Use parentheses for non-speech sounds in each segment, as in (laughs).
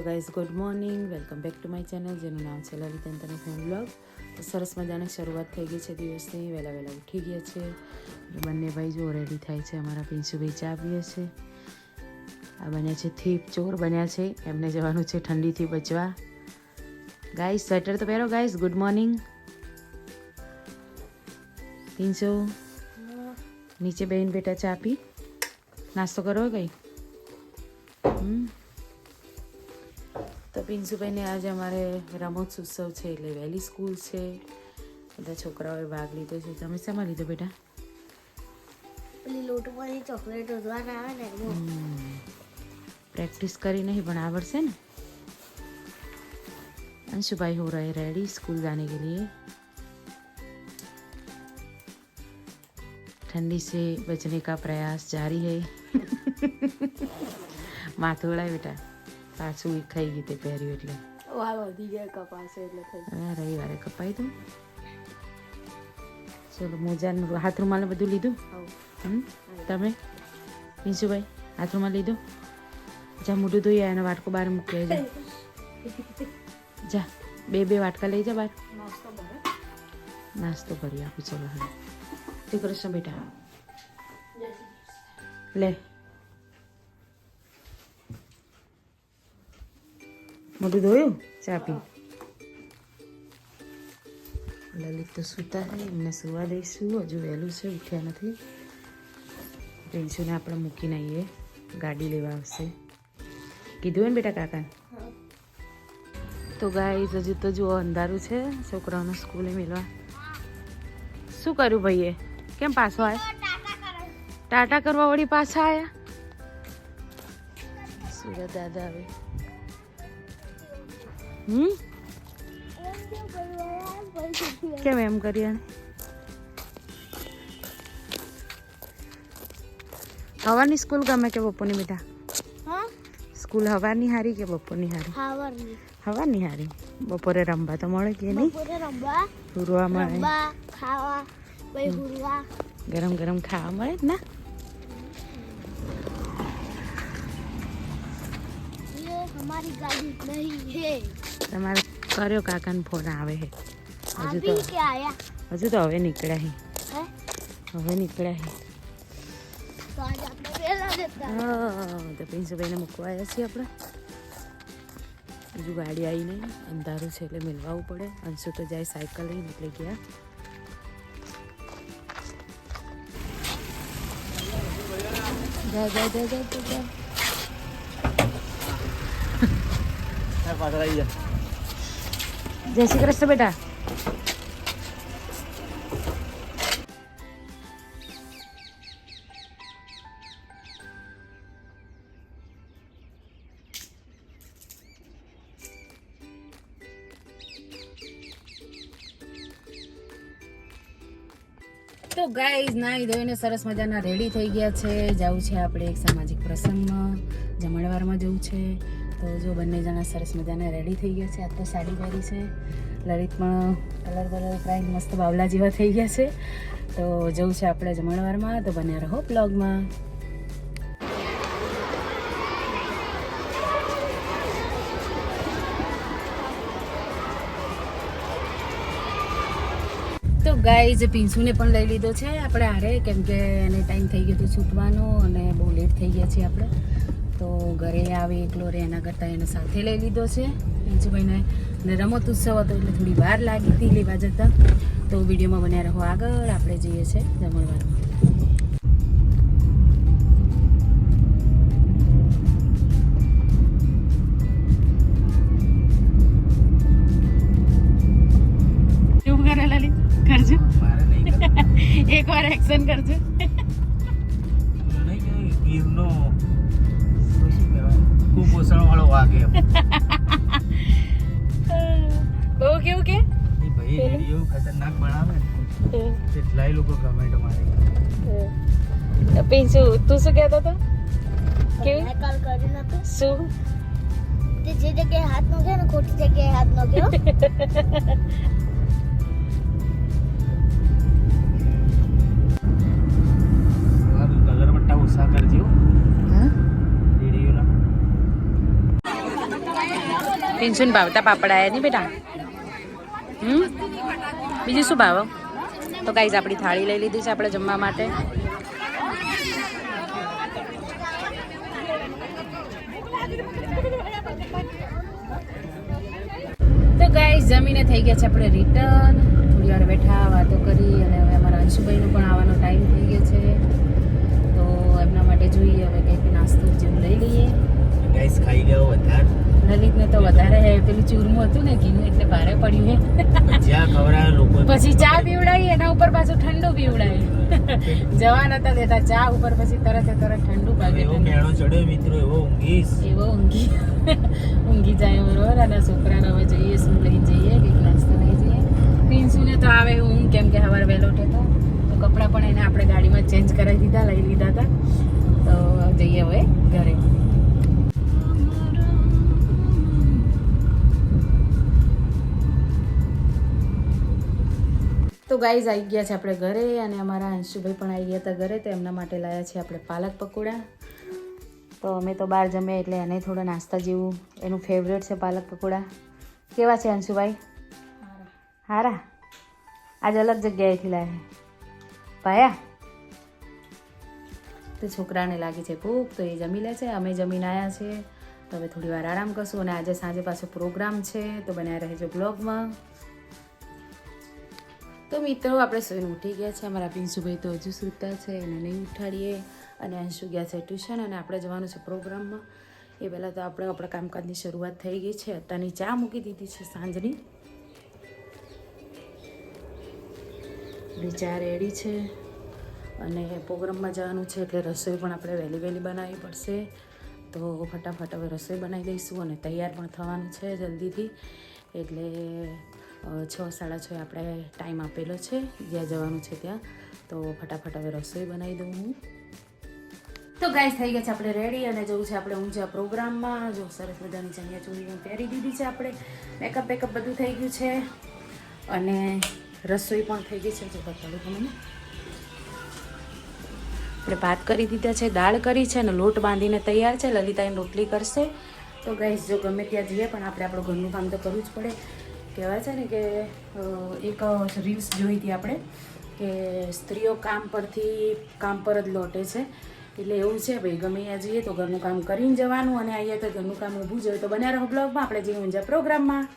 Hello guys good morning welcome back to my channel જેનું નામ છે લલિત તને ફેમ બ્લોગ તો સરસ મજાની શરૂઆત થઈ ગઈ છે દિવસની. વહેલા વહેલા ઉઠી ગયા છે. બંને ભાઈ જો રેડી થાય છે. અમારા પિંશુભાઈ ચા પીએ છે. આ બન્યા છે થીપ ચોર બન્યા છે. એમને જવાનું છે ઠંડીથી બચવા. ગાઈઝ સ્વેટર તો પહેરો ગાઈઝ ગુડ મોર્નિંગ પિંશુ નીચે બેન બેટા ચા પી. નાસ્તો કરો ગઈ હમ. તો પિન્સુભાઈને આજે અમારે રમોત્સોત્સવ છે એટલે વહેલી સ્કૂલ છે. બધા છોકરાઓએ ભાગ લીધો છે. તમે શેમાં લીધો બેટા? ચોકલેટ પ્રેક્ટિસ કરી નહીં પણ આવડશે ને? अंशुभाई हो रहे रेडी स्कूल जाने के लिए ठंडी से बचने का प्रयास जारी है माथोड़ा બેટા. પાછું ખાઈ ગઈ તે પહેર્યું એટલે. વાળ વધી ગયા કપાસે એટલે થઈ હવે રવિવારે કપાઈ દઉં ચલો મોજાનું હાથ રૂમાલ બધું લીધું? હમ? તમે? મીશુભાઈ હાથ રૂમાલ લીધું? જા મોઢું ધોઈ એનો વાટકો બહાર મૂકી જા જા બે બે વાટકા લઈ જા બહાર. નાસ્તો ભરી નાસ્તો કરી આપું ચલો હા. શ્રી કૃષ્ણ બેટા. લે. મોઢું ધોયું? ચા પી. લલિત તો સૂતા છે એમને સુવા દઈશું હજુ વહેલું છે ઉઠ્યા નથી. પ્રિન્સુને આપણે મૂકીને આવીએ ગાડી લેવા આવશે. કીધું ને બેટા કાકા તો ગાઈઝ હજુ તો જુઓ અંધારું છે છોકરાઓને સ્કૂલે મેળવા શું કર્યું ભાઈએ? કેમ પાછો આવ્યા ટાટા કરવા વળી પાછા આવ્યા સુરત દાદા આવે. હમ? કેમ એમ કરીએ? હવાની સ્કૂલ ગમે કે બપોરની મીઠા સ્કૂલ હવાની હારી કે બપોરની હારી? હવાની હારી. બપોરે રમવા તો મળે કે નહીં? હુરવા મળે. ગરમ ગરમ ખાવા મળે જ ને? हमारी गाड़ी नहीं है તમારે કર્યો કાકાનો ફોન આવે છે હજુ તો अभी क्या आया હજુ તો હવે નીકળ્યા है છે હવે નીકળ્યા છે तो आज आपने वेला देता હા, તો પ્રિન્સભાઈને મૂકવા આવ્યા છીએ આપણે હજુ ગાડી આવી નહીં અંધારું છે એટલે મિલવાવું પડે અંશુ તો જાય સાયકલ લઈને એટલે ગયા જા જા જા જા જા, જય શ્રી કૃષ્ણ બેટા તો ગાઈઝ નાઈ ધોઈને સરસ મજાના રેડી થઈ ગયા છે. જવું છે આપણે એક સામાજિક પ્રસંગમાં. જમણવારમાં જવું છે. તો જો બંને જણા સરસ મજાના રેડી થઈ ગયા છે. આ તો સાડી પહેરી છે. લલિત પણ કલર કલર પ્રાઇમ મસ્ત બાવલા જેવા થઈ ગયા છે. તો જવું છે આપણે જમણવારમાં. તો બન્યા રહો બ્લોગમાં તો ગાઈઝ પિન્સુને પણ લઈ લીધો છે. આપણે હારે કેમ કે એને ટાઈમ થઈ ગયો હતો છૂટવાનો અને બહુ લેટ થઈ ગયા છે આપણે. તો ઘરે આવે એકલો રે એના કરતાં એને સાથે લઈ લીધો છે. પિન્સુભાઈને અને રમત ઉત્સવ હતો એટલે થોડી વાર લાગી હતી લેવા જતાં. તો વિડીયોમાં બન્યા રહો આગળ. આપણે જઈએ છીએ જમણવારમાં રેડિયો ખતરનાક બનાવે ને. કેટલાય લોકો કમેન્ટ મારે. પિંચુ તું શું કહેતો હતો? કેવી? મેં કાલ કર્યું નતું. શું? તે જે જગ્યાએ હાથ નો ગયો ને ખોટી જગ્યાએ હાથ નો કલર પટ્ટા ઓછા કરજો પિન્સુન ભાવતા પાપડા આયા નહીં બેટા? બીજું શું ભાવ? તો ગાઈઝ આપણી થાળી લઈ લીધી છે આપણે જમવા માટે. તો ગાઈઝ જમીને થઈ ગયા છે આપણે રિટર્ન થોડી વાર બેઠા વાતો કરી અને હવે અમારા અંશુભાઈનો પણ આવવાનો ટાઈમ થઈ ગયો છે. તો એમના માટે જોઈએ હવે કંઈક નાસ્તો જેવું લઈ લઈએ. ગાઈસ ખાઈ ગયો વધારે. લલિતને તો વધારે પેલું ચૂરમું હતું ને ઘીનું એટલે ભારે પડ્યું હે. જ્યાં ખવડાવે લોકો પછી ચા પીવડાવી એના ઉપર પાછું ઠંડુ પીવડાવી (laughs) જવા નતા દેતા ચા ઉપર પછી તરત તરત ઠંડુ ભાગે એવો કેણો ચડ્યો મિત્રો એવો ઊંઘીશ. એવો ઊંઘી. (laughs) ઊંઘી જાય બરોબર અને છોકરાને હવે જઈએ શું લઈ જઈએ કંઈક નાસ્તો લઈ જઈએ. પિન્સુને તો આવે ઊંઘ કેમ કે સવારે વહેલો ઉઠે તો. તો કપડાં પણ એને આપણે ગાડીમાં ચેન્જ કરાવી દીધા લઈ લીધા હતા. તો જઈએ હવે ઘરે. તો ગાઈઝ આવી ગયા છે આપણે ઘરે અને અમારા અંશુભાઈ પણ આવી ગયા હતા ઘરે તો એમના માટે લાવ્યા છે આપણે પાલક પકોડા. તો અમે તો બહાર જમે એટલે એને થોડા નાસ્તા જેવું, એનું ફેવરેટ છે પાલક પકોડા. કેવા છે અંશુભાઈ હારા. આજ અલગ જગ્યાએથી લાવ્યા પાયા તો છોકરાને લાગી છે ભૂખ, તો એ જમી લે છે. અમે જમીને આવ્યા છીએ તો હવે થોડી વાર આરામ કરશું અને આજે સાંજે પાછો પ્રોગ્રામ છે. તો બન્યા રહેજો બ્લોગમાં તો મિત્રો, આપણે સવારે ઉઠી ગયા છે. અમારા પિંસુભાઈ તો હજુ સૂતા છે એને નહીં ઉઠાડીએ. અને અંશુ ગયા છે ટ્યુશન અને આપણે જવાનું છે પ્રોગ્રામમાં. એ પહેલાં તો આપણે આપણા કામકાજની શરૂઆત થઈ ગઈ છે. અત્યારની ચા મૂકી દીધી છે સાંજની. ચા રેડી છે. અને પ્રોગ્રામમાં જવાનું છે એટલે રસોઈ પણ આપણે વહેલી વહેલી બનાવવી પડશે. તો ફટાફટ હવે રસોઈ બનાવી દઈશું અને તૈયાર પણ થવાનું છે જલ્દીથી. એટલે છ સાડા છ આપણે ટાઈમ આપેલો છે. જ્યાં જવાનું છે ત્યાં. તો ફટાફટ હવે રસોઈ બનાવી દઉં હું. તો ગાઈસ થઈ ગયા છે આપણે રેડી અને જવું છે આપણે ઊંઝા પ્રોગ્રામમાં. જો સરસ મજાની ચણિયા ચોળી પહેરી દીધી છે આપણે. મેકઅપ બેકઅપ બધું થઈ ગયું છે. અને રસોઈ પણ થઈ ગઈ છે. જો બતાડું તમને. આપણે ભાત કરી દીધા છે, દાળ કરી છે અને લોટ બાંધીને તૈયાર છે. લલિતાની રોટલી કરશે. તો ગાઈસ જો ગમે ત્યાં જઈએ પણ આપણે આપણું ઘરનું કામ તો કરવું જ પડે. કહેવાય છે ને કે એક રીલ્સ જોઈ હતી આપણે કે સ્ત્રીઓ કામ પરથી, કામ પર જ લોટે છે. એટલે એવું છે ભાઈ, ગમે અહીંયા જઈએ તો ઘરનું કામ કરીને જવાનું અને અહીંયા તો ઘરનું કામ ઊભું જ હોય. તો બન્યા રહો બ્લોગમાં આપણે જઈએ ઊંઝા પ્રોગ્રામમાં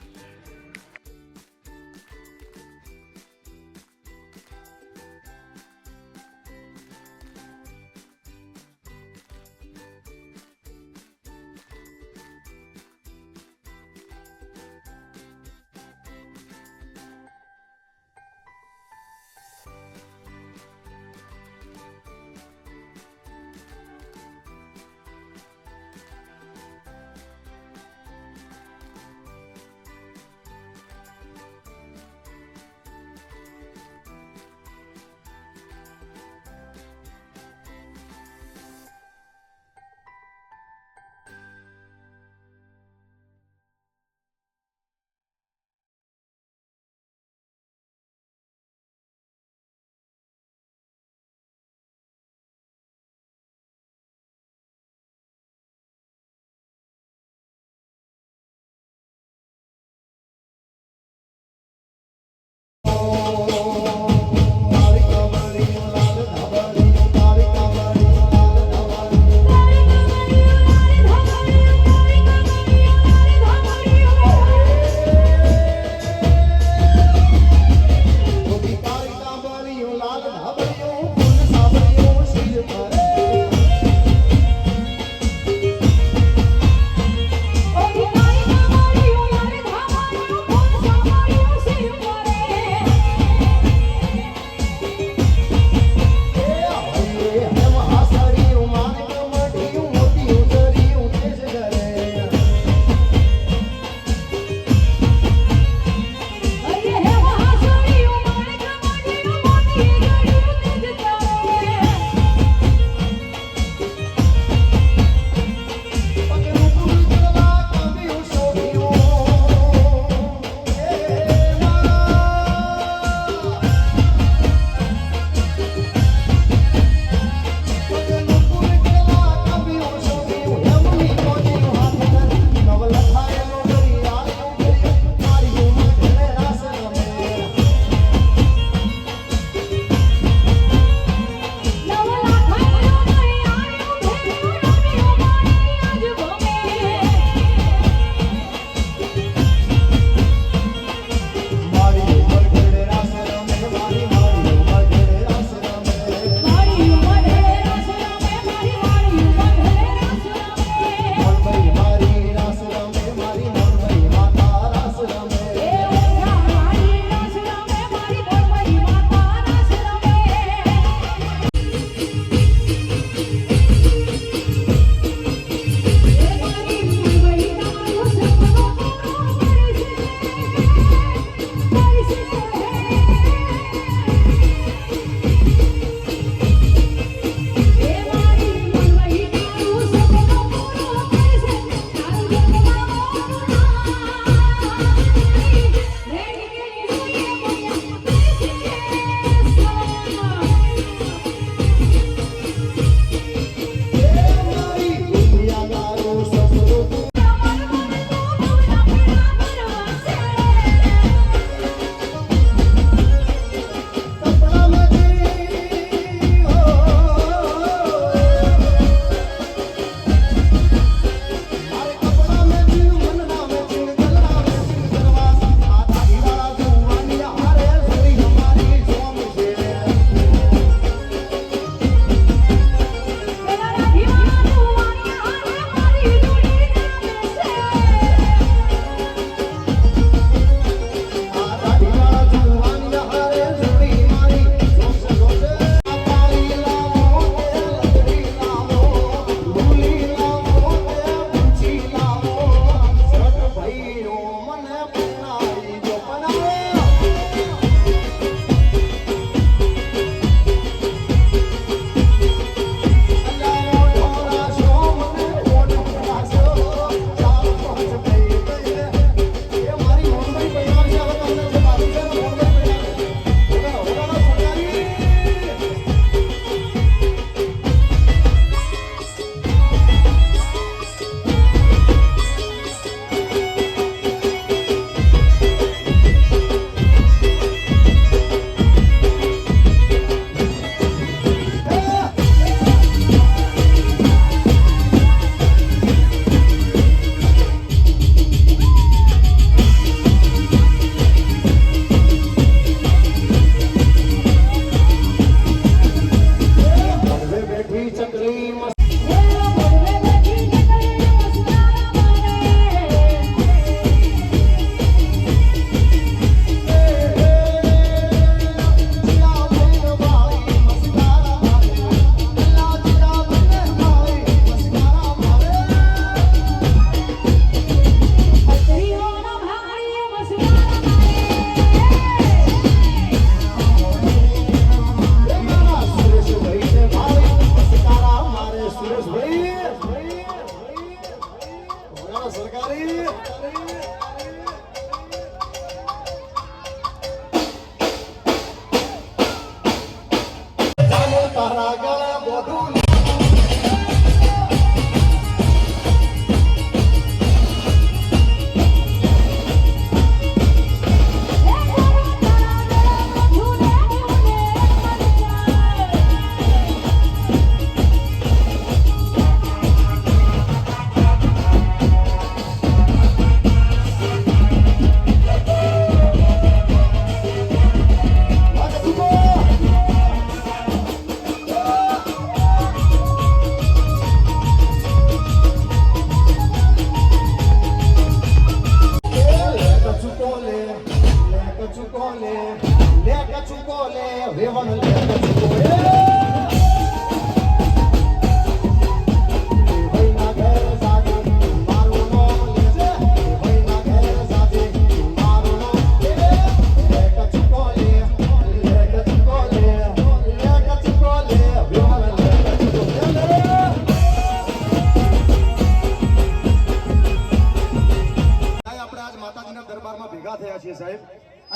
જાનો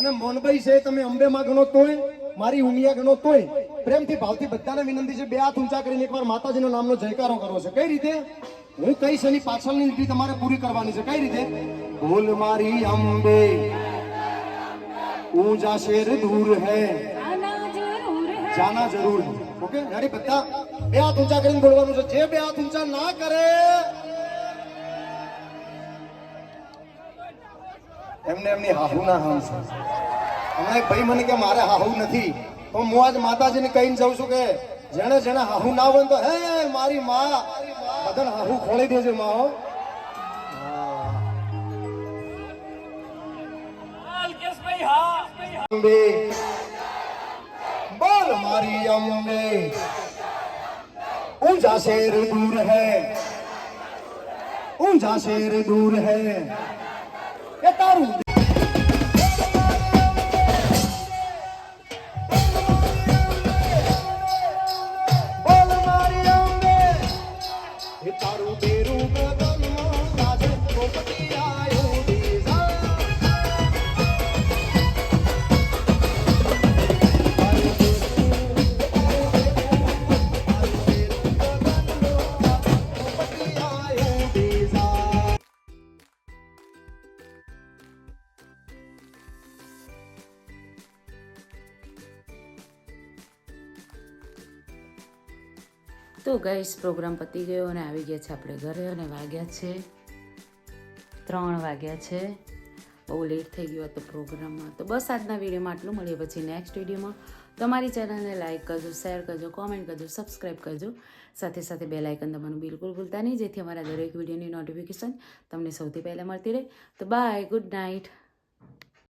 અને મોનભાઈ છે તમે અંબે માં ગણો તોય મારી ઉમિયા ગણો તોય. પ્રેમથી ભાવથી બધાને વિનંતી છે બે હાથ ઊંચા કરીને એકવાર માતાજીના નામનો જયકારો કરવો છે. કઈ રીતે? હું કઈ શની પાછળની નીતિ તમારે પૂરી કરવાની છે. કઈ રીતે? ભૂલ મારી અંબે ઊંચા શેર દૂર હે. જાના જરૂર હે. ઓકે નારી બધા બે હાથ ઊંચા કરીને બોલવાનું છે. જે બે હાથ ઊંચા ના કરે એમને એમની હાહુ ના હામ છે. હમણાં ભાઈ મને કે, મારે હાહુ નથી. પણ હું આજ માતાજીને કહીને જાઉં છું કે જેને જેને હાહુ ના હોય તો, હે, મારી માં, બધાને હાહુ ખોલી દેજે માં, હો. અંબે, બોલ મારી અંબે, ઊંઝા શેર દૂર હૈ, ઊંઝા શેર દૂર હૈ. એ તો ગઈશ પ્રોગ્રામ પતી ગયો અને આવી ગયા છે આપણે ઘરે અને વાગ્યા છે ત્રણ વાગ્યા છે. બહુ લેટ થઈ ગયો હતો પ્રોગ્રામમાં તો બસ આજના વિડીયોમાં આટલું. મળીએ પછી નેક્સ્ટ વિડીયોમાં. તમારી ચેનલને લાઇક કરજો શેર કરજો કોમેન્ટ કરજો સબસ્ક્રાઈબ કરજો. સાથે સાથે બે લાઇકન દબાવવાનું બિલકુલ ભૂલતા નહીં. જેથી અમારા દરેક વિડીયોની નોટિફિકેશન તમને સૌથી પહેલાં મળતી રહે. તો બાય ગુડ નાઇટ